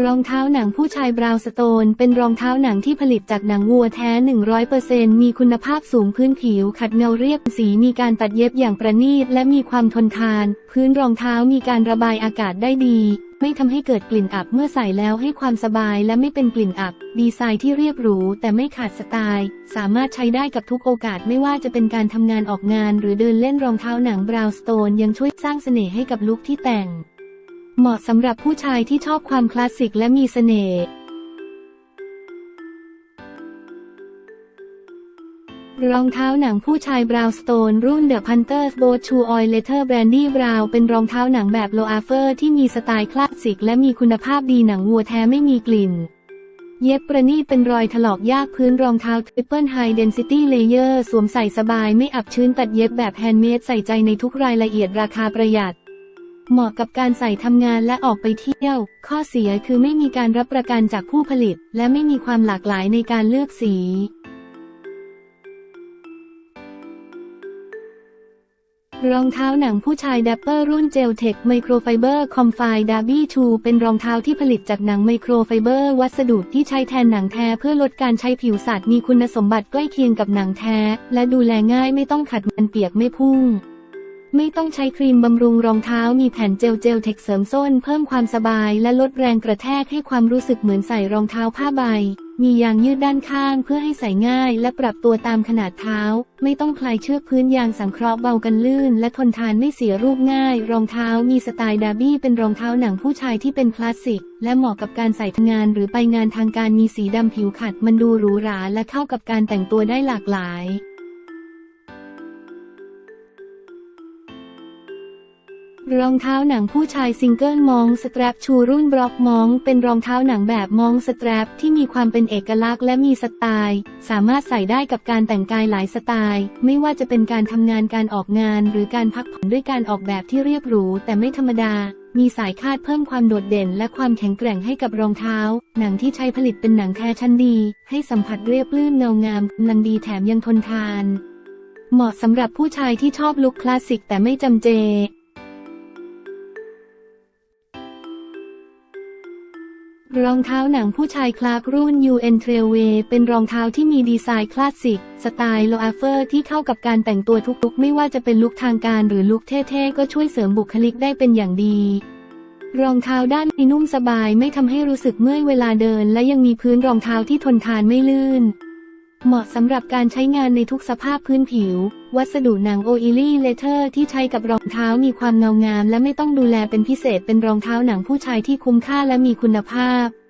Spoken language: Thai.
รองเท้าหนังผู้ชายบราวสโตน เป็นรองเท้าหนังที่ผลิตจากหนังวัวแท้ 100%มีคุณภาพสูงพื้นผิว ขัดเงาเรียบสีมีการตัดเย็บอย่างประณีต และมีความทนทาน พื้นรองเท้ามีการระบายอากาศได้ดี ไม่ทำให้เกิดกลิ่นอับเมื่อใส่แล้วให้ความสบายและไม่เป็นกลิ่นอับ ดีไซน์ที่เรียบหรู แต่ไม่ขาดสไตล์ สามารถใช้ได้กับทุกโอกาสไม่ว่าจะเป็นการทำงานออกงาน หรือเดินเล่นรองเท้าหนังบราวสโตนยังช่วยสร้างเสน่ห์ให้กับลุคที่แต่ง เหมาะสำหรับผู้ชายที่ชอบความคลาสสิกและมีเสน่ห์รองเท้าหนังผู้ชายบราวน์สโตนรุ่น The Panthers Boat Shoe Oil Leather Brandy Brown เป็นรองเท้าหนังแบบโลอาเฟอร์ที่มีสไตล์คลาสสิกและมีคุณภาพดีหนังวัวแท้ไม่มีกลิ่น เย็บประณีตเป็นรอยถลอกยากพื้นรองเท้า Triple High Density Layer สวมใส่สบายไม่อับชื้นตัดเย็บแบบแฮนด์เมดใส่ใจในทุกรายละเอียดราคาประหยัด เหมาะกับการใส่ทำงานและออกไปเที่ยว ข้อเสียคือไม่มีการรับประกันจากผู้ผลิต และไม่มีความหลากหลายในการเลือกสีรองเท้าหนังผู้ชายดัปเปอร์รุ่นเจลเทคไมโครไฟเบอร์คอมไฟดาร์บี้ชูเป็นรองเท้าที่ผลิตจากหนังไมโครไฟเบอร์ วัสดุที่ใช้แทนหนังแท้เพื่อลดการใช้ผิวสัตว์มีคุณสมบัติใกล้เคียงกับหนังแท้ และดูแลง่ายไม่ต้องขัดมันเปียกไม่พุ่ง ไม่ต้องใช้ครีมบำรุงรองเท้ามีแผ่นเจลเจลเทคเสริมส้น เพิ่มความสบายและลดแรงกระแทกให้ความรู้สึกเหมือนใส่รองเท้าผ้าใบ มียางยืดด้านข้างเพื่อให้ใส่ง่ายและปรับตัวตามขนาดเท้า ไม่ต้องคลายเชือกพื้นยางสังเคราะห์เบากันลื่น และทนทานไม่เสียรูปง่าย รองเท้ามีสไตล์ดาร์บี้เป็นรองเท้าหนังผู้ชายที่เป็นคลาสสิก และเหมาะกับการใส่ทำงานหรือไปงานทางการมีสีดำผิวขัดมันดูหรูหราและเข้ากับการแต่งตัวได้หลากหลาย รองเท้าหนังผู้ชายซิงเกิลมองสแตรปชูรุ่นบล็อกมอง เป็นรองเท้าหนังแบบมองสแตรปที่มีความเป็นเอกลักษณ์และมีสไตล์ สามารถใส่ได้กับการแต่งกายหลายสไตล์ ไม่ว่าจะเป็นการทำงานการออกงาน หรือการพักผ่อนด้วยการออกแบบที่เรียบหรูแต่ไม่ธรรมดา มีสายคาดเพิ่มความโดดเด่น และความแข็งแกร่งให้กับรองเท้า หนังที่ใช้ผลิตเป็นหนังแท้ชั้นดี ให้สัมผัสเรียบลื่นเงางามกำลังดีแถมยังทนทาน เหมาะสำหรับผู้ชายที่ชอบลุคคลาสสิกแต่ไม่จำเจ รองเท้าหนังผู้ชายคลาสรุ่น UN Trailway เป็นรองเท้าที่มีดีไซน์คลาสสิก สไตล์โลอาเฟอร์ที่เข้ากับการแต่งตัวทุกลุกไม่ว่าจะเป็นลุคทางการหรือลุคเท่ๆ ก็ช่วยเสริมบุคลิกได้เป็นอย่างดี รองเท้าด้านในนุ่มสบายไม่ทำให้รู้สึกเมื่อยเวลาเดิน และยังมีพื้นรองเท้าที่ทนทานไม่ลื่น เหมาะสำหรับการใช้งานในทุกสภาพพื้นผิว วัสดุหนังโออิลี่เลเทอร์ที่ใช้กับรองเท้ามีความเงางาม และไม่ต้องดูแลเป็นพิเศษเป็นรองเท้าหนังผู้ชายที่คุ้มค่าและมีคุณภาพ